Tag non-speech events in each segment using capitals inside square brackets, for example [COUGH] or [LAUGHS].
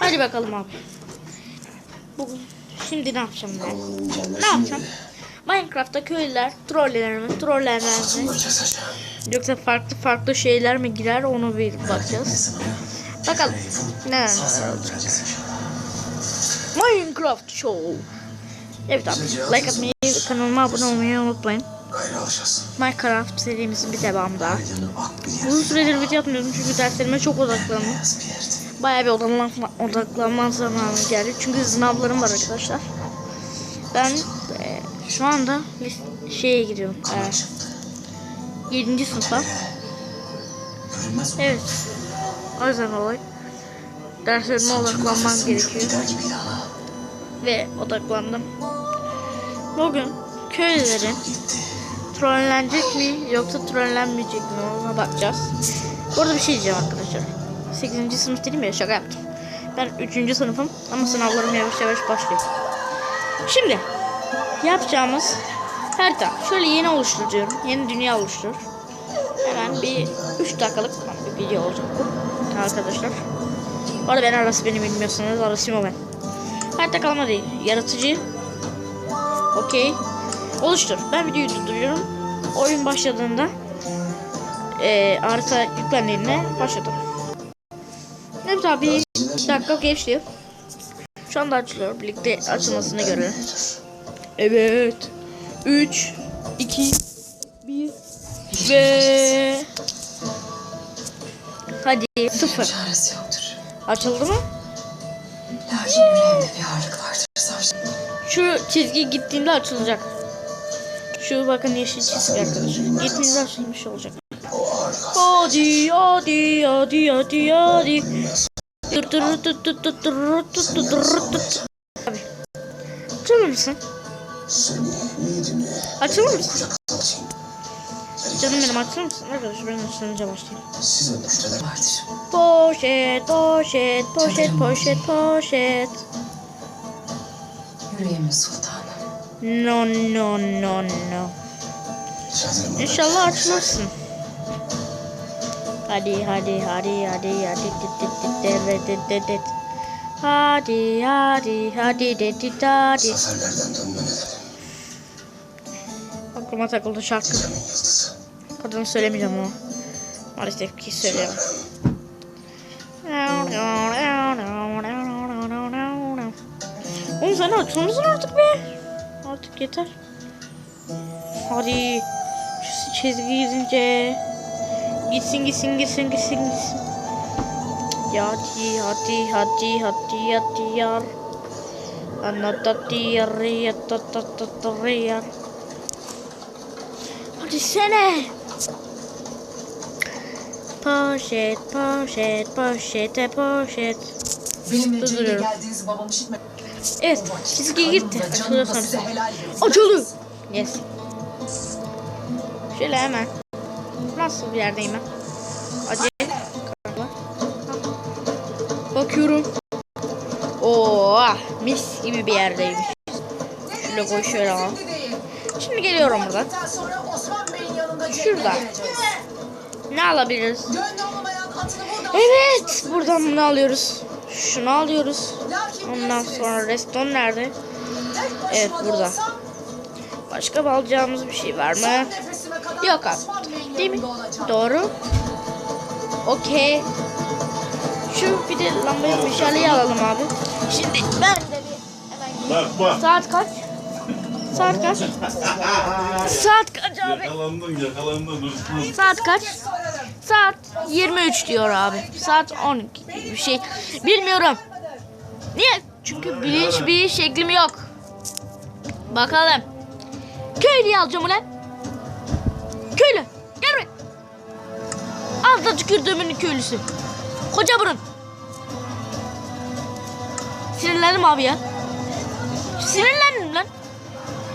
Hadi bakalım abi. Bugün şimdi ne yapacağım ben? Ne yapacağım? Minecraft'ta köylüler trollerler mi, trollemez mi? Yoksa farklı farklı şeyler mi girer onu bir bakacağız. Bakalım neler olacak. Minecraft Show. Evet abi like atmayı, kanalıma abone olmayı unutmayın. Minecraft serimizin bir devamı daha. Uzun süredir video yapmıyordum çünkü derslerime çok odaklandım. Bir. Bayağı bir odaklanma, odaklanma zamanı geldi. Çünkü sınavlarım var arkadaşlar. Ben e, şu anda lis- şeye gidiyorum. E, 7. sınıfa. Evet. O yüzden olay. Derslerime odaklanmam gerekiyor. Ve odaklandım. Bugün köylülerin trollenecek mi yoksa trollenmeyecek mi ona bakacağız. Burada bir şey diyeceğim arkadaşlar. 8. sınıf dedim ya şaka yaptım. Ben 3. sınıfım ama sınavlarım yavaş yavaş başlıyor. Şimdi yapacağımız harita. Şöyle yeni oluştur diyorum. Yeni dünya oluştur. Hemen bir 3 dakikalık bir video olacak bu arkadaşlar. Bu arada ben arası beni bilmiyorsanız arasıyım ben. Harita kalma değil. Yaratıcı. Okey. Oluştur. Ben videoyu durduruyorum. Oyun başladığında eee harita yüklendiğinde başladım. Evet abi bir dakika geçti. Şu anda açılıyor. Birlikte açılmasını görelim. Evet. 3 2 1 ve Hadi 0 Çaresi yoktur. Açıldı mı? Lakin yüreğimde bir ağırlık vardır savcım. Şu çizgi gittiğinde açılacak. Şu bakın yeşil çizgi arkadaşlar. Gittiğinde açılmış olacak. Hadi hadi hadi hadi hadi. Dur dur dur dur dur dur dur dur dur dur. Abi. Açılır mısın? Açılır mısın? Canım benim açılır mısın? Arkadaşlar ben açılınca başlayayım. Size müşteriler Vardır. Poşet poşet poşet poşet poşet. Yüreğimin sultanı. No no no no. İnşallah açılırsın. Hadi hadi hadi hadi hadi dit dit dit dit. Hadi hadi hadi dit dit hadi. Dönmemeleri. Aklıma takıldı şarkı. Gecemin yıldızı. Adını söylemeyeceğim ama. Maalesef ki söyleyemem. Oğlum sen açılmışsın artık be. Artık yeter. Hadi. Şu çizgi gidince. Gitsin gitsin gitsin gitsin gitsin. Hadi hadi hadi hadi hadi yar. Yar. Hadi sene. Poşet, poşet, poşete poşet. Benimle Durduruyorum. geldiğinizi babam işitme. Evet, çizgi gitti. Açılıyor sonra. Açılıyor. Yes. Şöyle hemen. Nasıl bir yerdeyim ben? Acayip. Bakıyorum. Oo, mis gibi bir yerdeymiş. Şöyle koy şöyle al. Şimdi geliyorum buradan. Şurada. Ne alabiliriz? Evet, buradan bunu alıyoruz. Şunu alıyoruz. Ondan sonra reston nerede? Evet, da burada. Başka alacağımız bir şey var mı? Yok abi. Değil mi? Doğru. Okey. Şu bir de lambayı meşaleyi alalım abi. Şimdi ben de bir hemen Bak bak. Saat kaç? Saat kaç? [LAUGHS] Saat kaç abi? Yakalandın yakalandın hırsız. Saat kaç? Saat 23 diyor abi. Saat 12 gibi bir şey. Bilmiyorum. Niye? Çünkü bilinç bir şeklim yok. Bakalım. Köylüyü alacağım ulan. Köylü. Gel buraya. Al da tükürdüğümün köylüsü. Koca burun. Sinirlendim abi ya. Sinirlendim lan.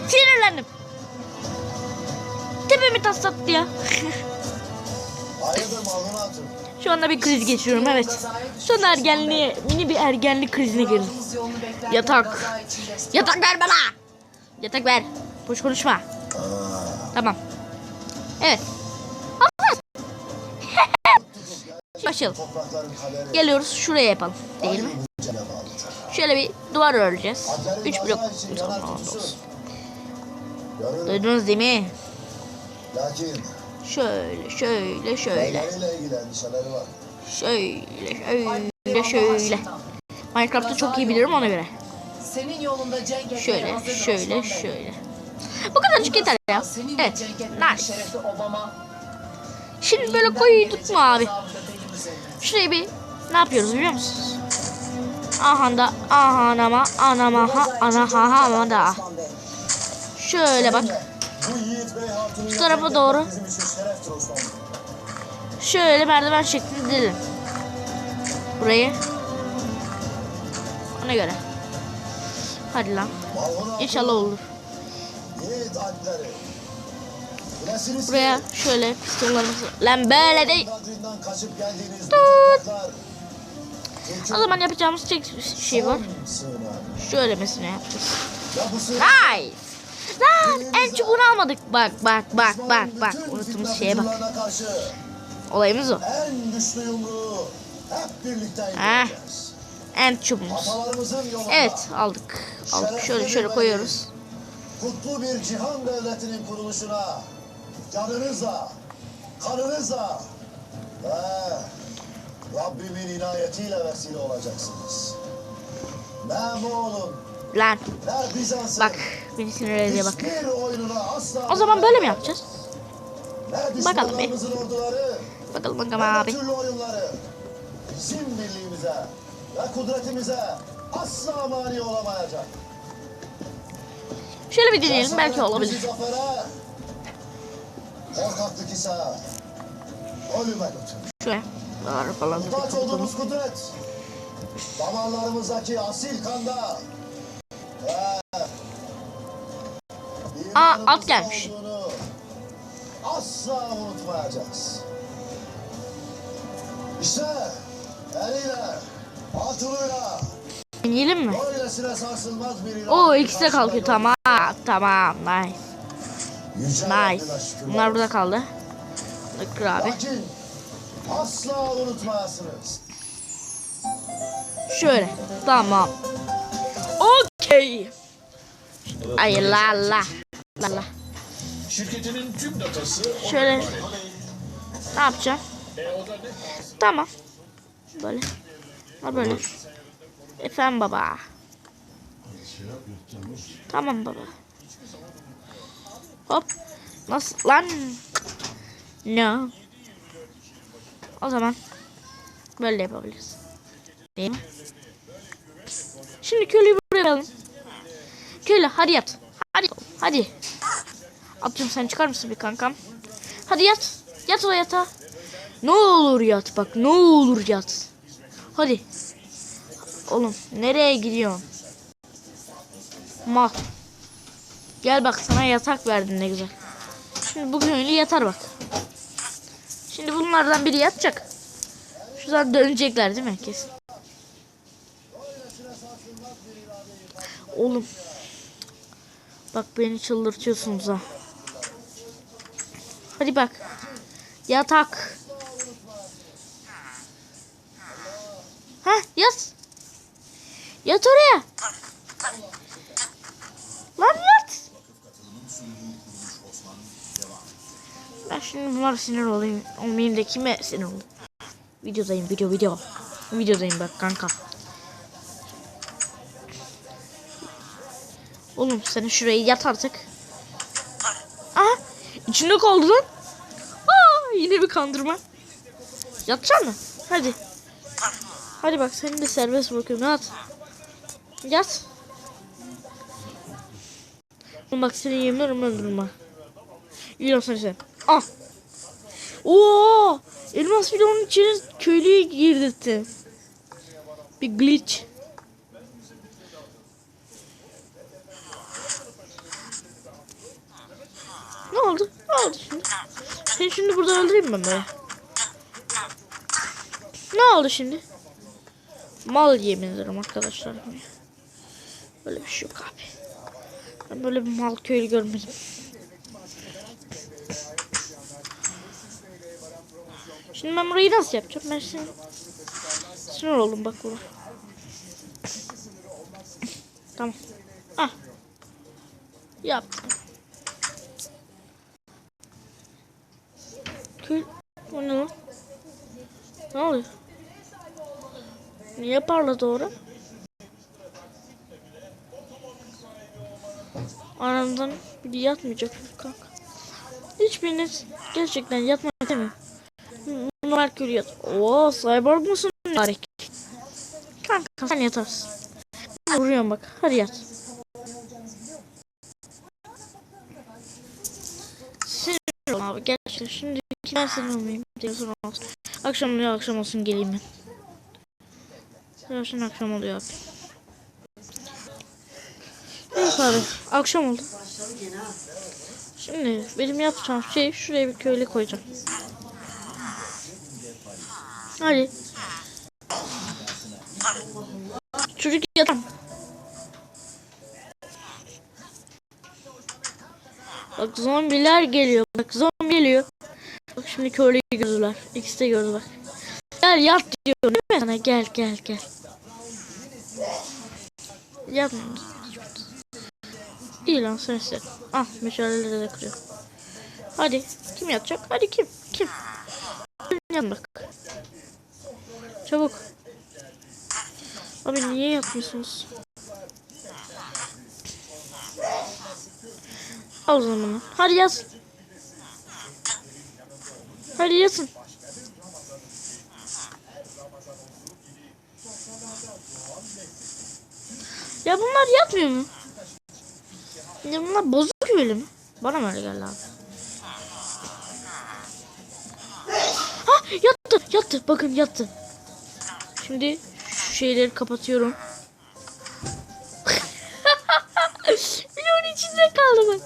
Sinirlendim. Tepemi taslattı ya. Şu anda bir kriz geçiriyorum evet. Anda ergenliğe, mini bir ergenlik krizine girdim. Yatak. Yatak ver bana. Yatak ver. Boş konuşma. Tamam. Evet. Kaderi Geliyoruz şuraya yapalım. Değil mi? Şöyle bir duvar öreceğiz. Adlerin 3 blok. Duydunuz değil mi? Şöyle şöyle şöyle. Şöyle şöyle şöyle. Minecraft'ı çok iyi bilirim ona göre. Senin yolunda cenk Şöyle şöyle şöyle. Bu kadarcık yeter ya. Evet. Nice. Şimdi böyle koyduk mu abi? Şurayı bir ne yapıyoruz biliyor musunuz? Aha da aha anama anama ha ana ha ha ama da. Şöyle bak. Şu tarafa doğru. Şöyle merdiven şeklinde dizelim. Burayı. Ona göre. Hadi lan. İnşallah olur. Buraya şöyle pistonlarımızı. Lan böyle değil. Tut. O zaman yapacağımız tek şey var. Şöyle mesela yapacağız. Nice. Lan en çubuğunu almadık. Bak bak bak bak bak. Unuttuğumuz şeye bak. Olayımız o. en güçlü yumruğu hep birlikte indireceğiz. En çubuğumuz. Evet aldık. Aldık. Şöyle şöyle koyuyoruz. kutlu bir cihan devletinin kuruluşuna canınızla, kanınızla ve Rabbimin inayetiyle vesile olacaksınız. Ne Moğol'un, Lan ne Bizans'ın bak beni sinir ediyor bak. O zaman böyle mi yapacağız? Ne Bakalım bir. orduları, Bakalım bakalım abi. türlü oyunları bizim birliğimize ve kudretimize asla mani olamayacak. Şöyle bir deneyelim belki olabilir. zafere, korkaklık ise ölüme götürür. Şöyle. Var falan. Muhtaç olduğumuz kudret, damarlarımızdaki asil kanda ve Aa, at gelmiş. Asla unutmayacağız. İşte eliyle, atılıyla, Deneyelim mi? Oo ikisi de kalkıyor tamam. Tamam nice. Nice. Bunlar burada kaldı. Kır abi. Asla unutmayasınız. Şöyle. Tamam. Okey. Ay la la. La la. Şirketinin tüm datası Şöyle. Ne yapacağım? Tamam. Böyle. Ha böyle. Efendim baba. Tamam baba. Hop. Nasıl lan? No. O zaman böyle yapabiliriz. Değil mi? Şimdi köylüyü buraya alalım. Köylü hadi yat. Hadi. Hadi. Atıyorum sen çıkar mısın bir kankam? Hadi yat. Yat o yatağa. Ne olur yat bak. Ne olur yat. Hadi. Oğlum nereye gidiyorsun? Mal. Gel bak sana yatak verdim ne güzel. Şimdi bu köylü yatar bak. Şimdi bunlardan biri yatacak. Şuradan dönecekler değil mi kesin? Oğlum. Bak beni çıldırtıyorsunuz ha. Hadi bak. Yatak. Ha yat. Yat oraya. Ben şimdi bunlar sinir olayım. Olmayayım da kime sinir olayım. Videodayım video video. Videodayım bak kanka. Oğlum sen şuraya yat artık. Aha içinde kaldı lan. Aa, yine bir kandırma. Yatacaksın mı? Hadi. Hadi bak seni de serbest bırakıyorum. Yat. Yat. Bak seni öldürürüm ha. İyi olsun sen. Ah. Oo! Elmas videonun içine köylüye girdirtti. Bir glitch. Ne oldu? Ne oldu şimdi? Seni şimdi burada öldüreyim ben. Ne oldu şimdi? Mal yemin ederim arkadaşlar. Böyle bir şey yok abi. Ben böyle bir mal köylü görmedim. Şimdi ben burayı nasıl yapacağım? Ben şimdi sinir oldum bak burada. Tamam. Ah. Yaptım. Kül. O ne? Ne oluyor? Niye parladı orada? Aramdan biri yatmayacak kanka. Hiçbiriniz gerçekten yatmak istemiyor. Bunu Merkür yat. Oo cyborg musun? Tarık. Kanka sen yatarsın. Ben Vuruyorum bak. Hadi yat. Sinir oldum abi gerçekten. Şimdi ben sinir olmayayım. Diyorsun olsun. Akşam oluyor akşam olsun geleyim ben. Yavaştan akşam oluyor abi. Abi akşam oldu. Şimdi benim yapacağım şey şuraya bir köyle koyacağım. Hadi. Çocuk yatan. Bak zombiler geliyor. Bak zombi geliyor. Bak şimdi köylüyü gördüler. İkisi de gördü bak. Gel yat diyor değil mi sana? Gel gel gel. Yatma. İyi lan sen sen. Ah meşaleleri de kırıyor. Hadi. Kim yatacak? Hadi kim? Kim? Yan bak. Çabuk. Abi niye yatmıyorsunuz? Al o zaman. Hadi yat. Hadi yatın. Ya bunlar yatmıyor mu? Ya bunlar bozuk mi? Bana mı öyle geldi abi? Ha yattı yattı bakın yattı. Şimdi şu şeyleri kapatıyorum. [LAUGHS] Bloğun içinde kaldı bak.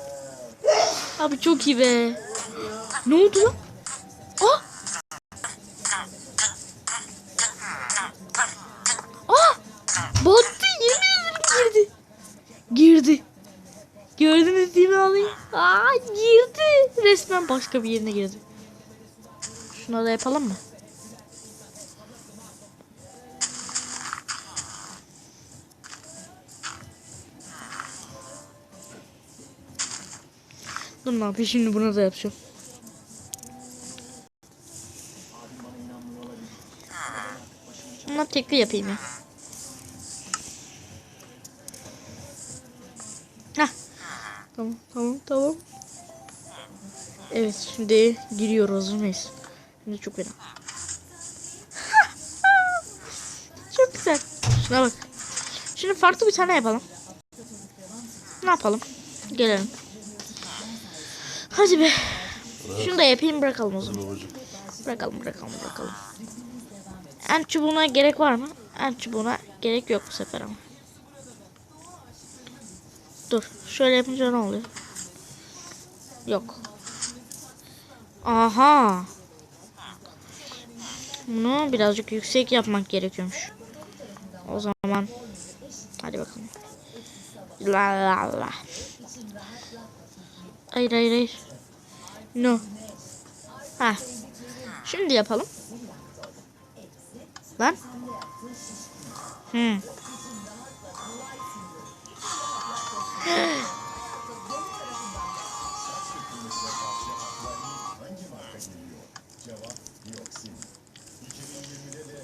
Abi çok iyi be. Ne oldu lan? Resmen başka bir yerine girdi. Şuna da yapalım mı? Dur ne yapayım şimdi bunu da yapacağım. Ama tekli yapayım ya. Hah. Tamam tamam tamam. Evet şimdi giriyoruz mıyız? Şimdi çok fena. [LAUGHS] çok güzel. Şuna bak. Şimdi farklı bir tane yapalım. Ne yapalım? Gelelim. Hadi be. Şunu da yapayım bırakalım o zaman. Bırakalım bırakalım bırakalım. En çubuğuna gerek var mı? En çubuğuna gerek yok bu sefer ama. Dur. Şöyle yapınca ne oluyor? Yok. Aha. Bunu birazcık yüksek yapmak gerekiyormuş. O zaman hadi bakalım. La la la. Hayır hayır hayır. No. Ha. Şimdi yapalım. Lan. Hmm.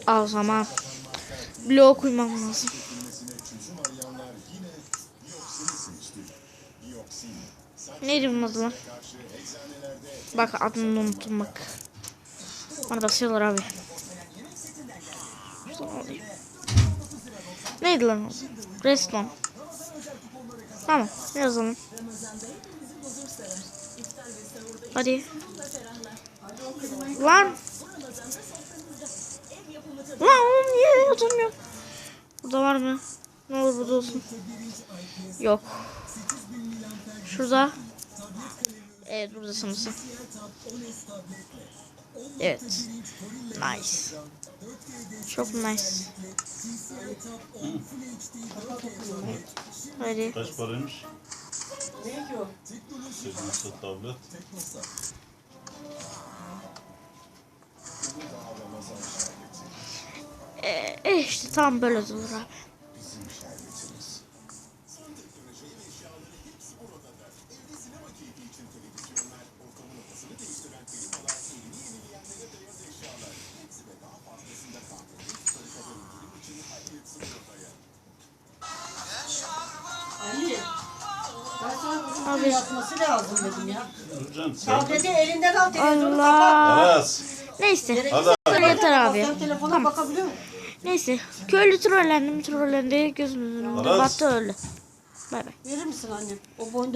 O zaman blok koymam lazım. Neydi bunun adı? Bak adını unuttum bak. Bana basıyorlar abi. Neydi lan o? Reston. Tamam yazalım. Hadi. Lan. Lan oğlum niye yazılmıyor? Burada var mı? Ne olur burada olsun. Yok. Şurada. Evet burada sanırsın. Evet. Nice. Çok nice. Hadi. Kaç paraymış? Sekiz tablet. E işte tam böyle olur abi. Abi. Yapması lazım dedim ya. Tableti elinden al televizyonu kapat. Allah. Aras. Neyse. Hadi. Yeter, abi. Sen telefona bakabiliyor musun? Neyse. Köylü trollendi mi trollendi. Gözümüzün önünde battı öldü. Bay bay. Verir misin annem? O boyunda